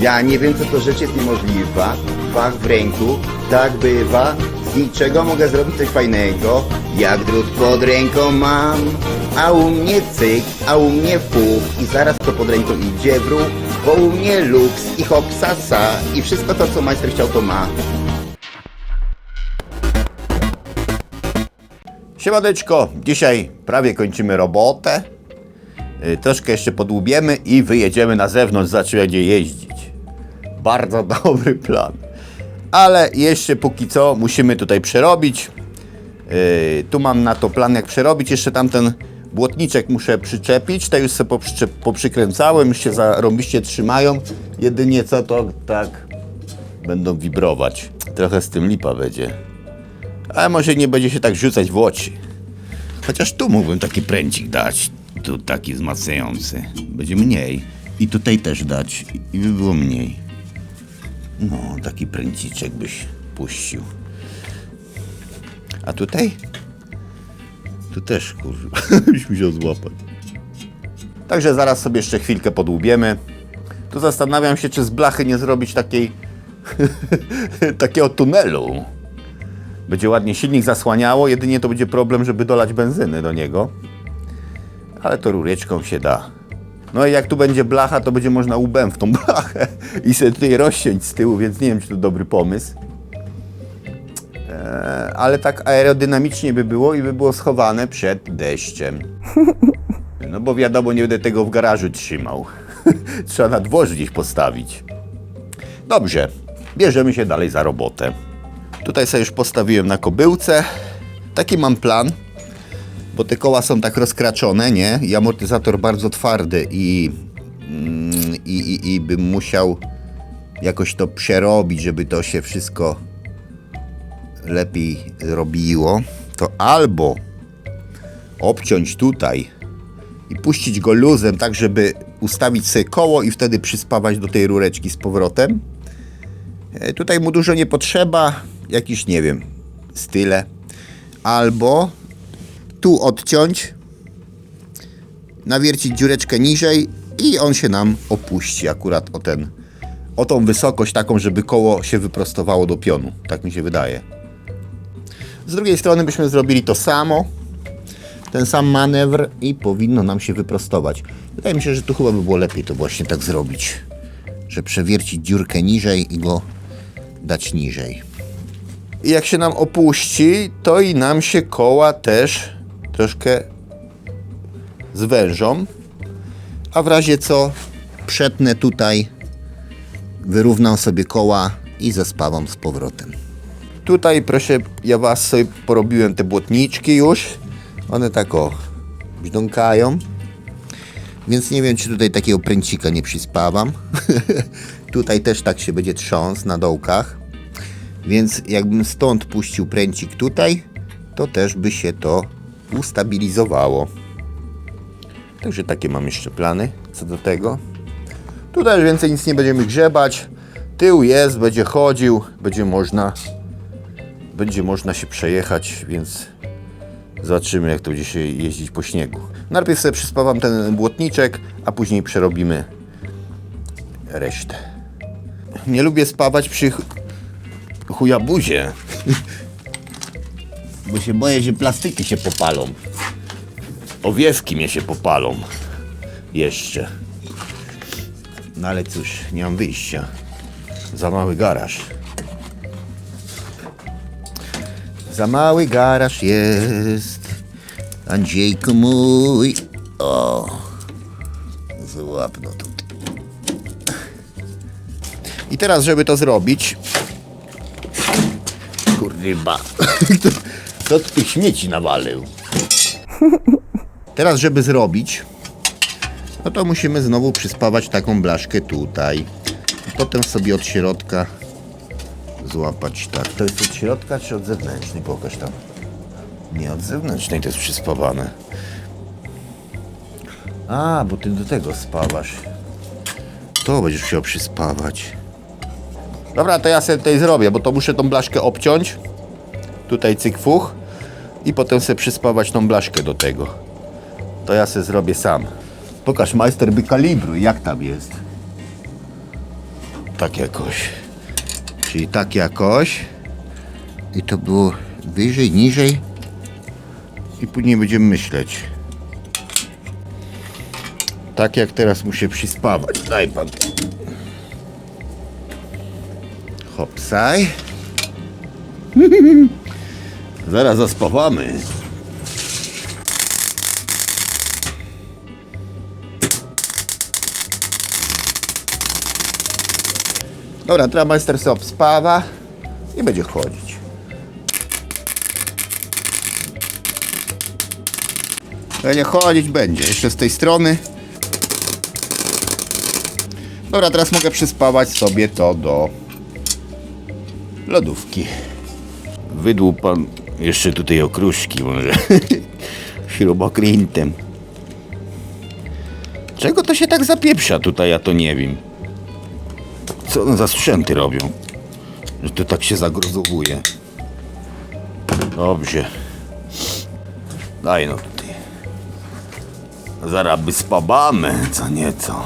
Ja nie wiem, co to rzecz jest niemożliwa. Fach w ręku, tak bywa. Z niczego mogę zrobić coś fajnego. Jak drut pod ręką mam. A u mnie cyk, a u mnie fuch. I zaraz to pod ręką idzie w ruch. Bo u mnie luks i hop sasa. I wszystko to, co majster chciał, to ma. Siemadeczko, dzisiaj prawie kończymy robotę. Y, Troszkę jeszcze podłubiemy i wyjedziemy na zewnątrz, zobaczymy gdzie jeździć. Bardzo dobry plan. Ale jeszcze póki co musimy tutaj przerobić. Yy, tu mam na to plan jak przerobić. Jeszcze tamten błotniczek muszę przyczepić. Te już sobie poprzykręcałem, już się zarąbiście trzymają. Jedynie co to tak będą wibrować. Trochę z tym lipa będzie. Ale może nie będzie się tak rzucać w oczy. Chociaż tu mógłbym taki pręcik dać. Tu taki wzmacniający. Będzie mniej. I tutaj też dać. I by było mniej. No, taki pręciczek byś puścił. A tutaj? Tu też, kurwa, byś musiał złapać. Także zaraz sobie jeszcze chwilkę podłubiemy. Tu zastanawiam się, czy z blachy nie zrobić takiej... takiego tunelu. Będzie ładnie silnik zasłaniało, jedynie to będzie problem, żeby dolać benzyny do niego. Ale to rureczką się da. No i jak tu będzie blacha, to będzie można łbem w tą blachę i sobie tutaj rozciąć z tyłu, więc nie wiem, czy to dobry pomysł. Eee, ale tak aerodynamicznie by było i by było schowane przed deszczem. No bo wiadomo, nie będę tego w garażu trzymał. Trzeba na dworze gdzieś postawić. Dobrze, bierzemy się dalej za robotę. Tutaj sobie już postawiłem na kobyłce. Taki mam plan, bo te koła są tak rozkraczone, nie? I amortyzator bardzo twardy i, mm, i, i, i bym musiał jakoś to przerobić, żeby to się wszystko lepiej robiło. To albo obciąć tutaj i puścić go luzem, tak żeby ustawić sobie koło i wtedy przyspawać do tej rureczki z powrotem. E, Tutaj mu dużo nie potrzeba, jakiś, nie wiem, style. Albo tu odciąć, nawiercić dziureczkę niżej i on się nam opuści akurat o ten, o tą wysokość taką, żeby koło się wyprostowało do pionu. Tak mi się wydaje. Z drugiej strony byśmy zrobili to samo, ten sam manewr i powinno nam się wyprostować. Wydaje mi się, że tu chyba by było lepiej to właśnie tak zrobić, że przewiercić dziurkę niżej i go dać niżej. I jak się nam opuści, to i nam się koła też troszkę zwężą. A w razie co przetnę tutaj, wyrównam sobie koła i zespawam z powrotem. Tutaj proszę, ja was sobie porobiłem te błotniczki już. One tak o brzdąkają. Więc nie wiem, czy tutaj takiego pręcika nie przyspawam. tutaj też tak się będzie trząsł na dołkach. Więc jakbym stąd puścił pręcik tutaj, to też by się to ustabilizowało. Także takie mam jeszcze plany co do tego. Tutaj już więcej nic nie będziemy grzebać. Tył jest, będzie chodził, będzie można będzie można się przejechać, więc zobaczymy jak to będzie się jeździć po śniegu. Najpierw sobie przyspawam ten błotniczek, a później przerobimy resztę. Nie lubię spawać przy ch- chujabuzie, bo się boję, że plastyki się popalą. Owiewki mnie się popalą. Jeszcze. No ale cóż, nie mam wyjścia. Za mały garaż. Za mały garaż jest. Andrzejku mój. O. Złap no tu. I teraz, żeby to zrobić. Kurwa. Tu tych śmieci nawalił? Teraz, żeby zrobić, no to musimy znowu przyspawać taką blaszkę tutaj. Potem sobie od środka złapać tak. To jest od środka czy od zewnętrznej? Pokaż tam. Nie, od zewnętrznej to jest przyspawane. A, bo ty do tego spawasz. To będziesz chciał przyspawać. Dobra, to ja sobie tutaj zrobię, bo to muszę tą blaszkę obciąć. Tutaj cykfuch. I potem sobie przyspawać tą blaszkę do tego. To ja sobie zrobię sam. Pokaż majster by kalibru, jak tam jest. tak jakoś. Czyli tak jakoś. I to było wyżej, niżej. I później będziemy myśleć. Tak jak teraz muszę przyspawać. Daj pan. Hopsaj. Zaraz zaspawamy. Dobra, teraz majster sobie obspawa i będzie chodzić. Będzie chodzić, będzie. Jeszcze z tej strony. Dobra, teraz mogę przyspawać sobie to do lodówki. Wydłuł pan jeszcze tutaj okruszki może. Śrubokrętem. Czego to się tak zapieprza tutaj, ja to nie wiem. Co one za sprzęty robią? Że to tak się zagruzowuje. Dobrze. Daj no tutaj. Zaraz by spabamy, co nieco.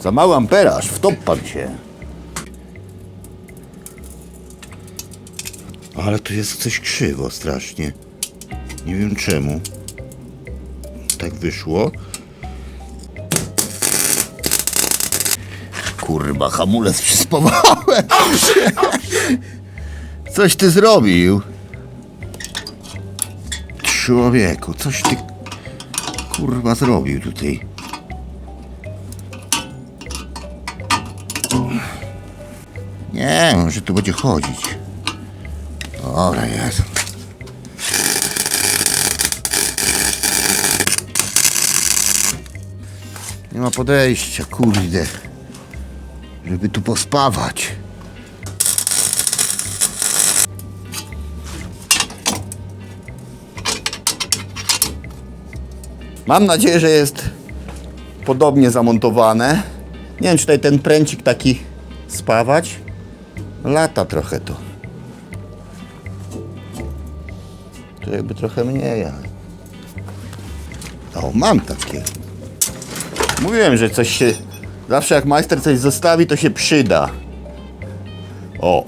Za mały amperaż, wtop pan się. Ale tu jest coś krzywo strasznie. Nie wiem czemu. Tak wyszło. Kurwa, hamulec przyspawałem. Coś ty zrobił. Człowieku, coś ty kurwa zrobił tutaj. Nie, może tu będzie chodzić. Dobra, jest. Nie ma podejścia, kurde. Żeby tu pospawać. Mam nadzieję, że jest podobnie zamontowane. Nie wiem, czy tutaj ten pręcik taki spawać. Lata trochę to. Tu jakby trochę mniej, ale... O, mam takie. Mówiłem, że coś się... Zawsze jak majster coś zostawi, to się przyda. O.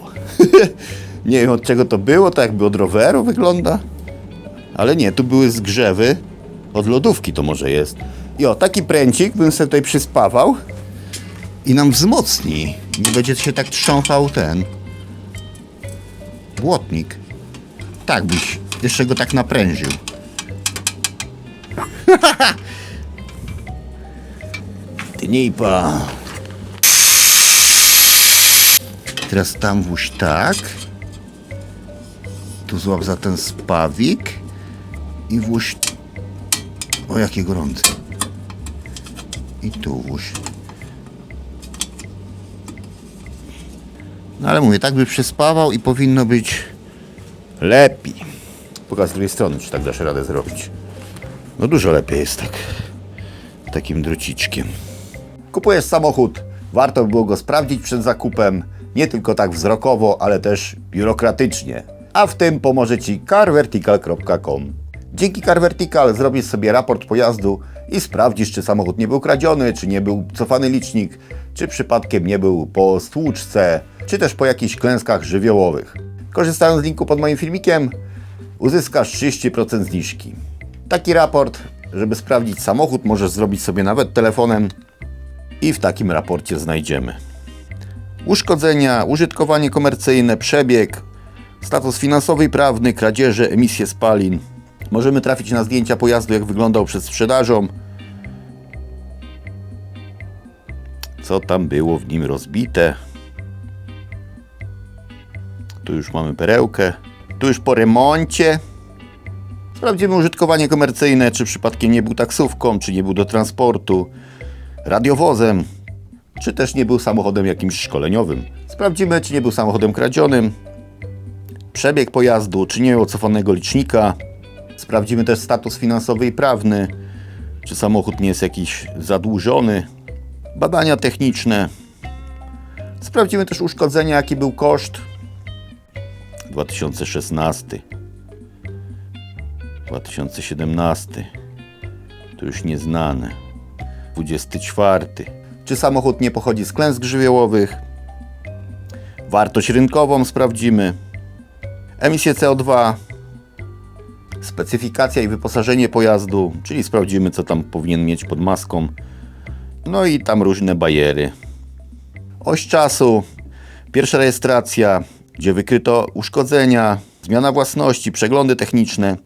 nie wiem od czego to było, to jakby od roweru wygląda. Ale nie, tu były zgrzewy. Od lodówki to może jest. I o, taki pręcik bym sobie tutaj przyspawał. I nam wzmocni. Nie będzie się tak trząchał ten... Błotnik. Tak byś jeszcze go tak naprężył. Tnijpa. Teraz tam włóż tak. Tu złap za ten spawik. I włóż... O, jakie gorące. I tu włóż. No ale mówię, tak by przyspawał i powinno być lepiej. Pokaż z drugiej strony, czy tak dasz radę zrobić. No dużo lepiej jest tak. Takim druciczkiem. Kupujesz samochód. Warto by było go sprawdzić przed zakupem. Nie tylko tak wzrokowo, ale też biurokratycznie. A w tym pomoże Ci carvertical.com. Dzięki CarVertical zrobisz sobie raport pojazdu i sprawdzisz, czy samochód nie był kradziony, czy nie był cofany licznik, czy przypadkiem nie był po stłuczce, czy też po jakichś klęskach żywiołowych. Korzystając z linku pod moim filmikiem, uzyskasz 30% zniżki. Taki raport, żeby sprawdzić samochód, możesz zrobić sobie nawet telefonem i w takim raporcie znajdziemy uszkodzenia, użytkowanie komercyjne, przebieg, status finansowy i prawny, kradzieże, emisje spalin. Możemy trafić na zdjęcia pojazdu, jak wyglądał przed sprzedażą. Co tam było w nim rozbite. Tu już mamy perełkę. Tu już po remoncie. Sprawdzimy użytkowanie komercyjne, czy przypadkiem nie był taksówką, czy nie był do transportu, radiowozem, czy też nie był samochodem jakimś szkoleniowym. Sprawdzimy, czy nie był samochodem kradzionym, przebieg pojazdu, czy nie miał cofanego licznika. Sprawdzimy też status finansowy i prawny, czy samochód nie jest jakiś zadłużony. Badania techniczne. Sprawdzimy też uszkodzenia, jaki był koszt. 2016. 2017. To już nieznane. 24. Czy samochód nie pochodzi z klęsk żywiołowych? Wartość rynkową sprawdzimy. Emisję CO2, specyfikacja i wyposażenie pojazdu, czyli sprawdzimy, co tam powinien mieć pod maską. No i tam różne bajery. Oś czasu, pierwsza rejestracja, gdzie wykryto uszkodzenia, zmiana własności, przeglądy techniczne.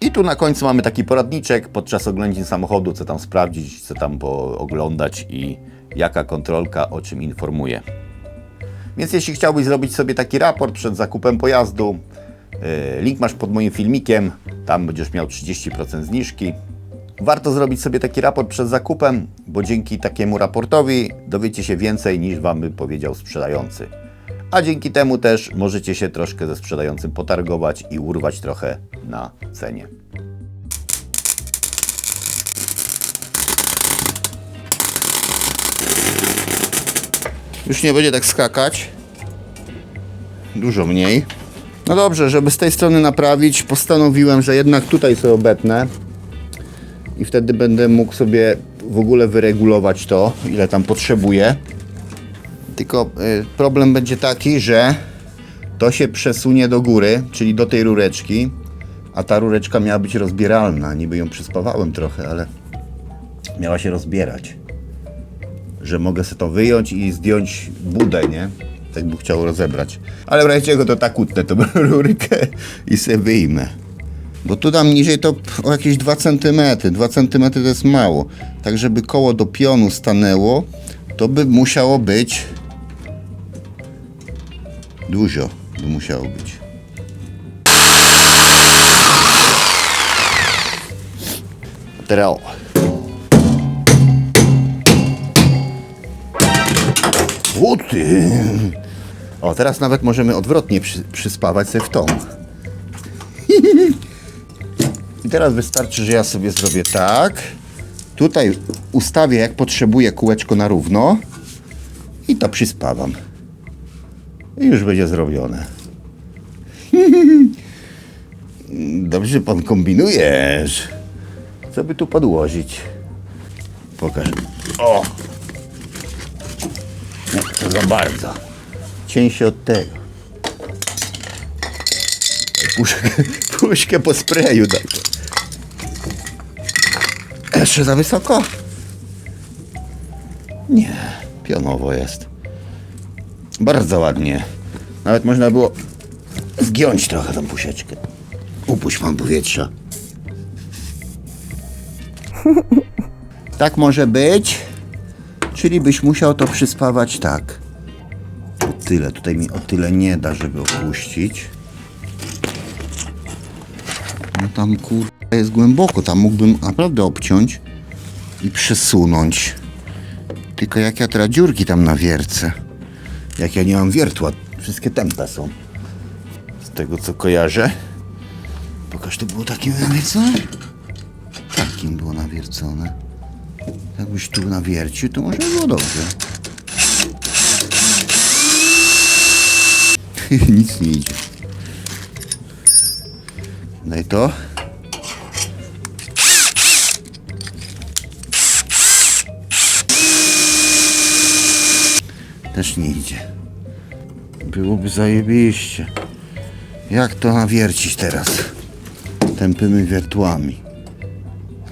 I tu na końcu mamy taki poradniczek podczas oględzin samochodu, co tam sprawdzić, co tam oglądać i jaka kontrolka o czym informuje. Więc jeśli chciałbyś zrobić sobie taki raport przed zakupem pojazdu, yy, link masz pod moim filmikiem, tam będziesz miał 30% zniżki. Warto zrobić sobie taki raport przed zakupem, bo dzięki takiemu raportowi dowiecie się więcej niż Wam by powiedział sprzedający. A dzięki temu też możecie się troszkę ze sprzedającym potargować i urwać trochę na cenie. Już nie będzie tak skakać. Dużo mniej. No dobrze, żeby z tej strony naprawić, postanowiłem, że jednak tutaj sobie obetnę i wtedy będę mógł sobie w ogóle wyregulować to, ile tam potrzebuję. Tylko y, problem będzie taki, że to się przesunie do góry, czyli do tej rureczki, a ta rureczka miała być rozbieralna. Niby ją przyspawałem trochę, ale miała się rozbierać. Że mogę sobie to wyjąć i zdjąć budę, nie? Tak bym chciał rozebrać. Ale w razie czego to tak utnę tą rurkę i sobie wyjmę. Bo tu dam niżej to o jakieś 2 cm. 2 cm to jest mało. Tak, żeby koło do pionu stanęło, to by musiało być dużo. By musiało być. O. O ty. O, teraz nawet możemy odwrotnie przy, przyspawać sobie w tą. I teraz wystarczy, że ja sobie zrobię tak. Tutaj ustawię jak potrzebuję kółeczko na równo. I to przyspawam. I już będzie zrobione. Dobrze pan kombinujesz. Co by tu podłożyć? Pokaż. O! To za bardzo. Cień się od tego. Puszkę, puszkę po sprayu daj. Jeszcze za wysoko? Nie, pionowo jest. Bardzo ładnie. Nawet można było zgiąć trochę tą puszeczkę. Upuść pan powietrza. tak może być. Czyli byś musiał to przyspawać tak. O tyle. Tutaj mi o tyle nie da, żeby opuścić. No tam kur... jest głęboko. Tam mógłbym naprawdę obciąć i przesunąć. Tylko jak ja teraz dziurki tam nawiercę. Jak ja nie mam wiertła. Wszystkie tempe są. Z tego co kojarzę. Pokaż to było takim nawiercone? Takim było nawiercone. Jakbyś tu nawiercił, to może by było dobrze. Nic nie idzie. Daj to. Też nie idzie. Byłoby zajebiście. Jak to nawiercić teraz? Tępymi wiertłami.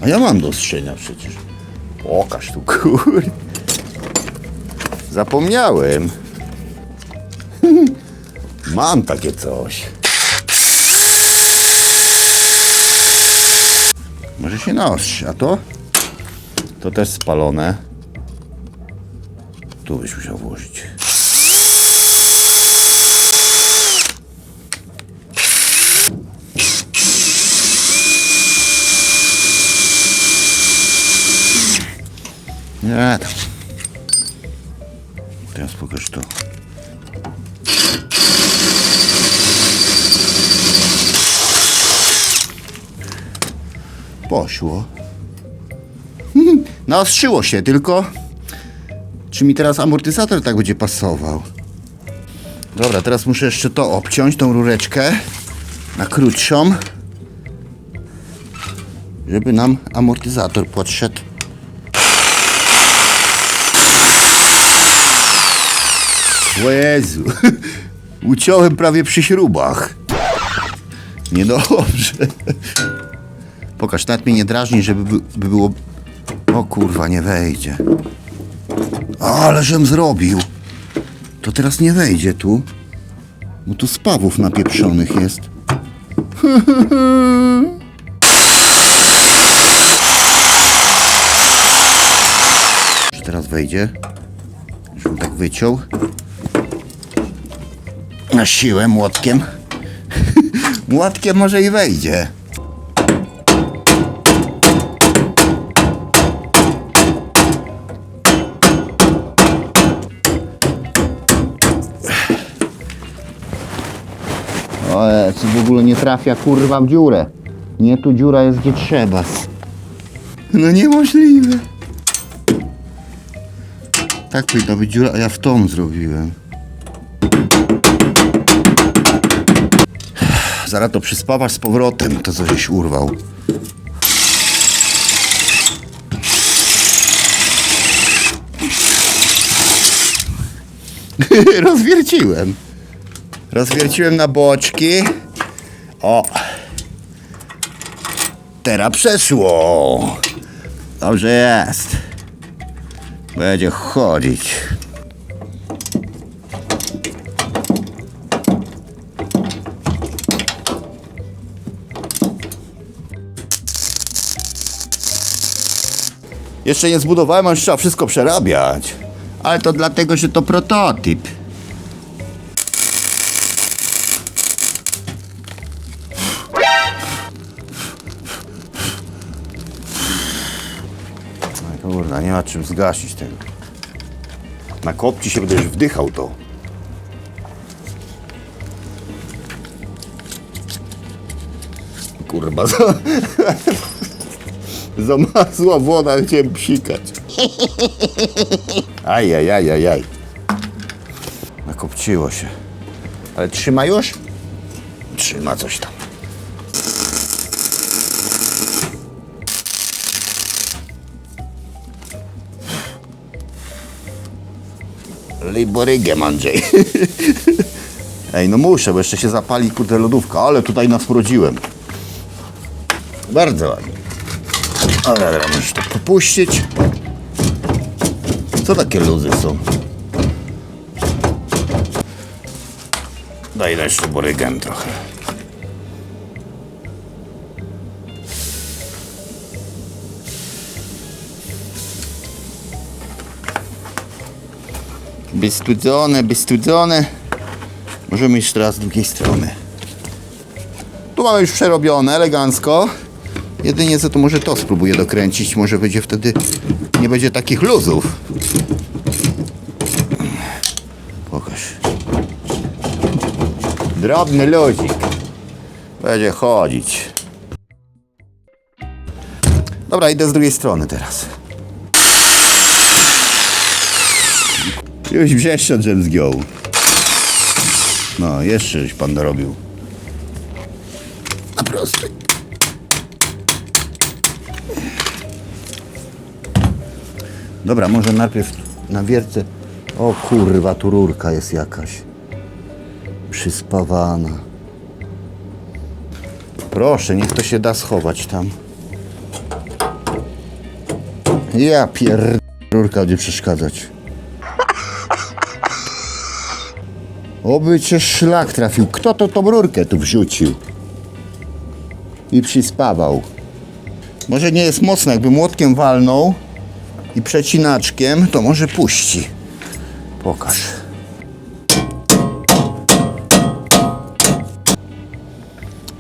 A ja mam do ostrzenia przecież. Pokaż tu, kur... Zapomniałem. Mam takie coś. Może się naostrzy, a to? To też spalone. Tu byś musiał włożyć. Nie tam. Teraz pokaż to. Poszło. Naostrzyło się, tylko czy mi teraz amortyzator tak będzie pasował? Dobra, teraz muszę jeszcze to obciąć, tą rureczkę na krótszą, żeby nam amortyzator podszedł. O Jezu. Uciąłem prawie przy śrubach. Niedobrze. Pokaż, nawet mnie nie drażni, żeby by było... O kurwa, nie wejdzie. Ale żem zrobił. To teraz nie wejdzie tu. Bo tu spawów napieprzonych jest. Czy teraz wejdzie? Żebym tak wyciął. Na siłę młotkiem. młotkiem może i wejdzie. W ogóle nie trafia kurwa w dziurę. Nie, tu dziura jest gdzie trzeba. No niemożliwe. Tak powinna być dziura, a ja w tą zrobiłem. Zaraz to przyspawasz z powrotem, to co żeś urwał. Rozwierciłem. Rozwierciłem na boczki. O. Teraz przeszło. Dobrze jest. Będzie chodzić. Jeszcze nie zbudowałem, a już trzeba wszystko przerabiać. Ale to dlatego, że to prototyp. Aj, Kurwa, nie ma czym zgasić tego. Na kopci się będziesz wdychał to. Kurwa, za... zamazła woda, chciałem psikać. Ajajajajaj. Nakopciło się. Ale trzyma już? Trzyma coś tam. Liborygiem, Andrzej. Ej, no muszę, bo jeszcze się zapali kurde lodówka, ale tutaj nas urodziłem. Bardzo ładnie. Ale dobra, muszę to popuścić. Co takie luzy są? Daj jeszcze borygen trochę. Wystudzone, wystudzone. Możemy iść teraz z drugiej strony. Tu mamy już przerobione, elegancko. Jedynie co to może to spróbuję dokręcić. Może będzie wtedy nie będzie takich luzów. Pokaż. Drobny luzik. Będzie chodzić. Dobra, idę z drugiej strony teraz. Już wrzeszczot, żem zgiął. No, jeszcze żeś pan dorobił. Na prostej. Dobra, może najpierw na wierce. O kurwa, tu rurka jest jakaś. Przyspawana. Proszę, niech to się da schować tam. Ja pier... Rurka będzie przeszkadzać. Oby cię szlak trafił. Kto to tą rurkę tu wrzucił? I przyspawał. Może nie jest mocno, jakby młotkiem walnął i przecinaczkiem, to może puści. Pokaż.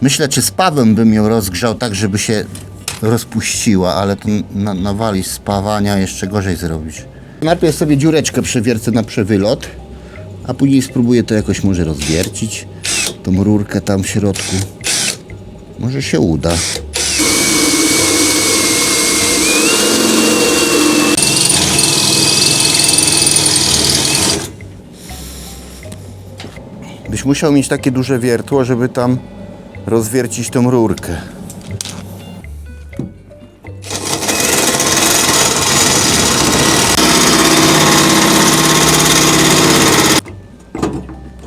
Myślę, czy spawem bym ją rozgrzał tak, żeby się rozpuściła, ale to na, nawalić spawania jeszcze gorzej zrobić. Najpierw sobie dziureczkę przewiercę na przewylot, a później spróbuję to jakoś może rozwiercić. Tą rurkę tam w środku. Może się uda. Byś musiał mieć takie duże wiertło, żeby tam rozwiercić tą rurkę.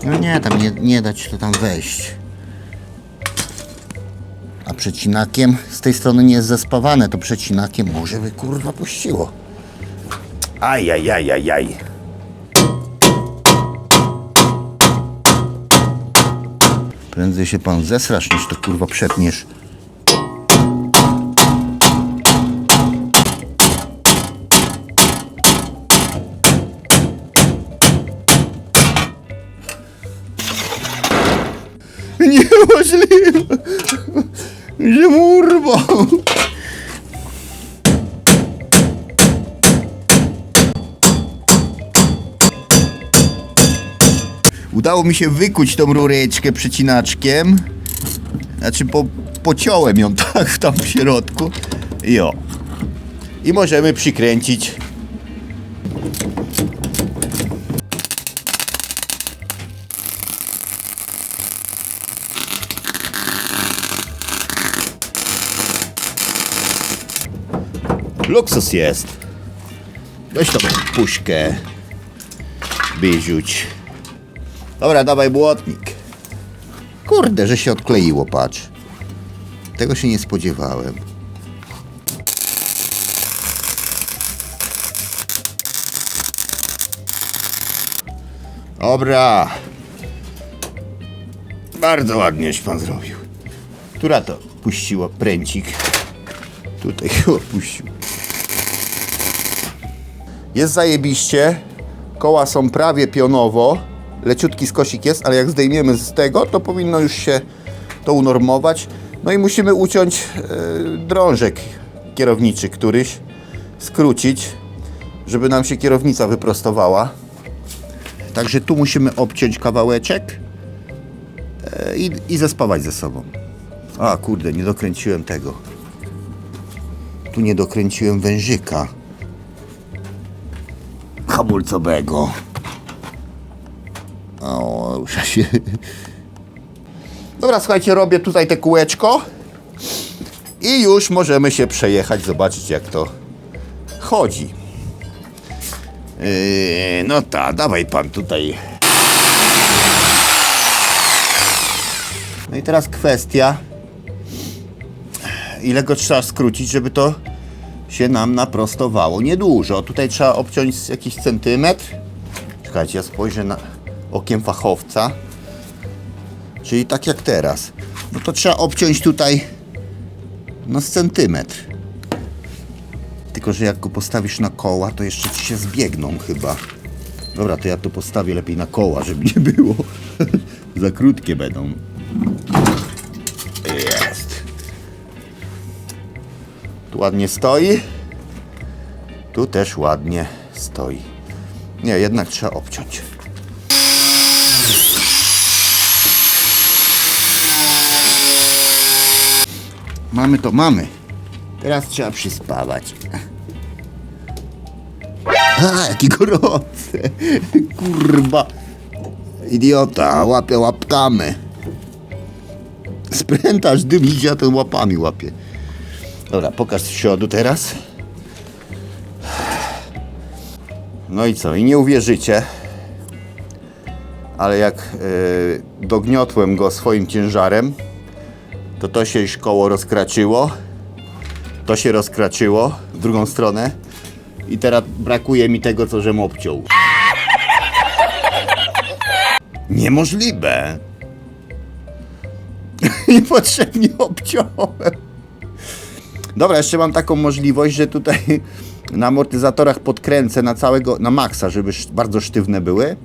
No nie, tam nie, nie dać to tam wejść. A przecinakiem z tej strony nie jest zespawane, to przecinakiem może by kurwa puściło. Aj, aj, aj, aj, aj. Prędzej się pan zesrasz, niż to kurwa przetniesz. Niemożliwe, że mu urwał. Udało mi się wykuć tą rureczkę przecinaczkiem. Znaczy po, pociąłem ją tak tam w środku. I o. I możemy przykręcić. Luksus jest. Weź tą puszkę. Wyrzuć. Dobra, dawaj błotnik. Kurde, że się odkleiło, patrz. Tego się nie spodziewałem. Dobra. Bardzo ładnieś pan zrobił. Która to puściła pręcik? Tutaj chyba puścił. Jest zajebiście. Koła są prawie pionowo. Leciutki skosik jest, ale jak zdejmiemy z tego, to powinno już się to unormować. No i musimy uciąć e, drążek kierowniczy któryś, skrócić, żeby nam się kierownica wyprostowała. Także tu musimy obciąć kawałeczek e, i, i zespawać ze sobą. A kurde, nie dokręciłem tego. Tu nie dokręciłem wężyka hamulcowego. O, już się... Dobra, słuchajcie, robię tutaj te kółeczko i już możemy się przejechać, zobaczyć jak to chodzi. Yy, no tak, dawaj pan tutaj. No i teraz kwestia, ile go trzeba skrócić, żeby to się nam naprostowało. Niedużo. Tutaj trzeba obciąć jakiś centymetr. Czekajcie, ja spojrzę na okiem fachowca. Czyli tak jak teraz. No to trzeba obciąć tutaj no z centymetr. Tylko, że jak go postawisz na koła, to jeszcze ci się zbiegną chyba. Dobra, to ja to postawię lepiej na koła, żeby nie było. Za krótkie będą. Tu ładnie stoi. Tu też ładnie stoi. Nie, jednak trzeba obciąć. Mamy to, mamy. Teraz trzeba przyspawać. A, jaki gorący. Kurwa. Idiota, łapie łapkami. Sprętasz dym idzie, a ten łapami łapie. Dobra, pokaż z przodu teraz. No i co? I nie uwierzycie, ale jak yy, dogniotłem go swoim ciężarem, to to się koło rozkraczyło. To się rozkraczyło w drugą stronę. I teraz brakuje mi tego, co żem obciął. Niemożliwe. Niepotrzebnie obciąłem. Dobra, jeszcze mam taką możliwość, że tutaj na amortyzatorach podkręcę na całego, na maksa, żeby bardzo sztywne były,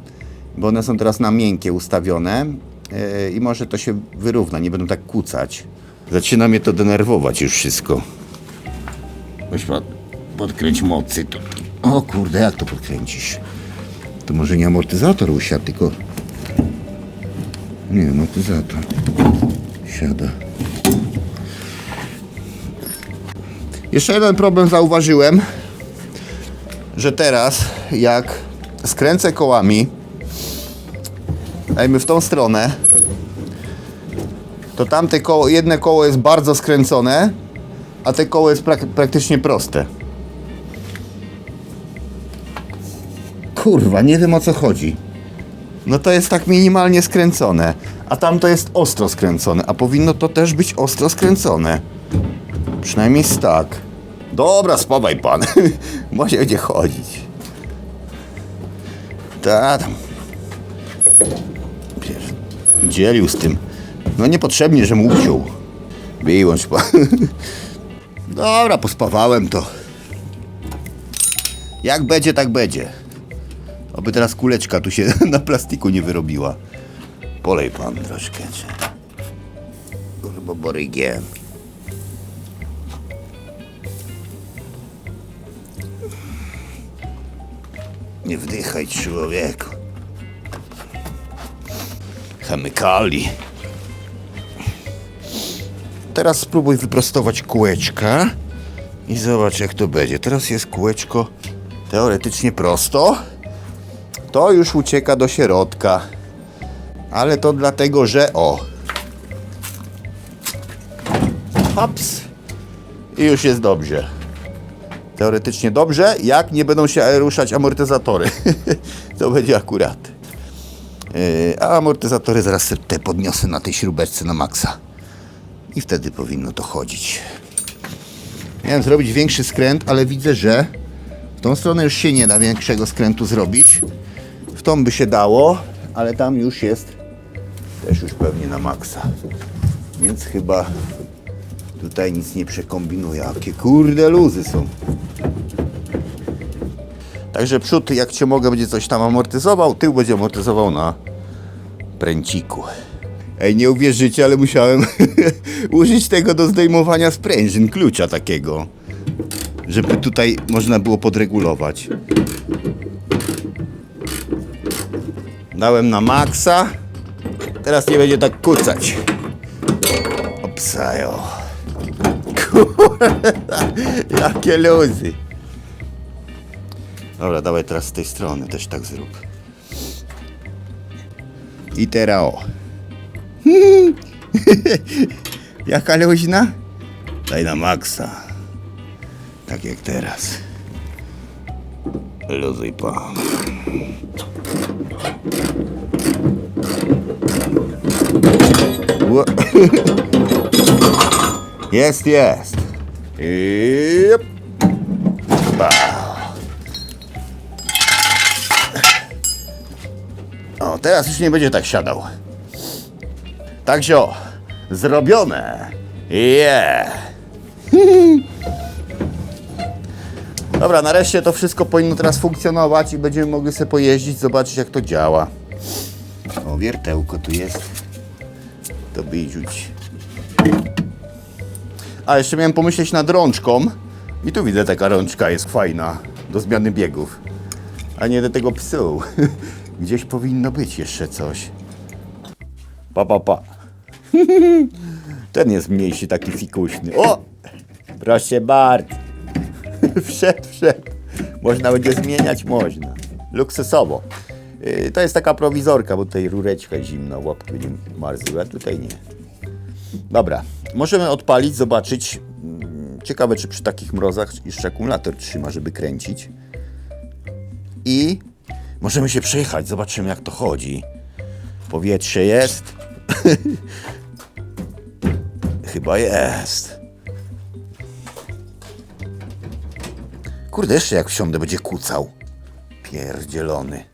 bo one są teraz na miękkie ustawione yy, i może to się wyrówna, nie będą tak kucać. Zaczyna mnie to denerwować już wszystko. Weź pan, podkręć mocy. To... O kurde, jak to podkręcisz? To może nie amortyzator usiadł, tylko... Nie, amortyzator. Siada. Jeszcze jeden problem zauważyłem, że teraz jak skręcę kołami, dajmy w tą stronę, to tamte koło, jedne koło jest bardzo skręcone, a te koło jest prak praktycznie proste. Kurwa, nie wiem o co chodzi. no to jest tak minimalnie skręcone. A tam to jest ostro skręcone, a powinno to też być ostro skręcone. Przynajmniej tak. Dobra, spawaj pan. Może będzie chodzić. Ta tam. Pier- Dzielił z tym. No niepotrzebnie, że mu uciął. Wyłącz pan. Dobra, pospawałem to. Jak będzie, tak będzie. Oby teraz kuleczka tu się na plastiku nie wyrobiła. Polej pan troszkę. Kurwa borygiem. Nie wdychaj człowieku. Chemikali. Teraz spróbuj wyprostować kółeczka i zobacz jak to będzie. Teraz jest kółeczko teoretycznie prosto. To już ucieka do środka. Ale to dlatego, że o. Hops. I już jest dobrze. Teoretycznie dobrze, jak nie będą się ruszać amortyzatory. to będzie akurat. Yy, a amortyzatory zaraz te podniosę na tej śrubeczce na maksa. I wtedy powinno to chodzić. Miałem zrobić większy skręt, ale widzę, że w tą stronę już się nie da większego skrętu zrobić. W tą by się dało, ale tam już jest też już pewnie na maksa. Więc chyba tutaj nic nie przekombinuję. Jakie kurde luzy są. Także przód, jak cię mogę, będzie coś tam amortyzował, tył będzie amortyzował na pręciku. Ej, nie uwierzycie, ale musiałem użyć tego do zdejmowania sprężyn, klucza takiego. Żeby tutaj można było podregulować. Dałem na maksa. Teraz nie będzie tak kucać. Opsajo. Jakie luzy. Dobra, dawaj teraz z tej strony też tak zrób. I teraz o. Jaka luźna? Daj na maksa. Tak jak teraz. Luzuj pan. Ło- Jest, jest. Yep. O, teraz już nie będzie tak siadał. Także o, zrobione. Yeah. Dobra, nareszcie to wszystko powinno teraz funkcjonować i będziemy mogli sobie pojeździć, zobaczyć jak to działa. O, wiertełko tu jest. To by. A, jeszcze miałem pomyśleć nad rączką. I tu widzę, taka rączka jest fajna do zmiany biegów. A nie do tego psu. Gdzieś powinno być jeszcze coś. Pa, pa, pa. Ten jest mniejszy, taki fikuśny. O! Proszę bardzo. wszedł, wszedł. Można będzie zmieniać? Można. Luksusowo. Yy, To jest taka prowizorka, bo tutaj rureczka zimna, łapki będzie marzły, a tutaj nie. Dobra, możemy odpalić, zobaczyć. Mm, Ciekawe, czy przy takich mrozach jeszcze akumulator trzyma, żeby kręcić. I możemy się przejechać, zobaczymy jak to chodzi. Powietrze jest. Chyba jest. Kurde, jeszcze jak wsiądę, będzie kucał. Pierdzielony.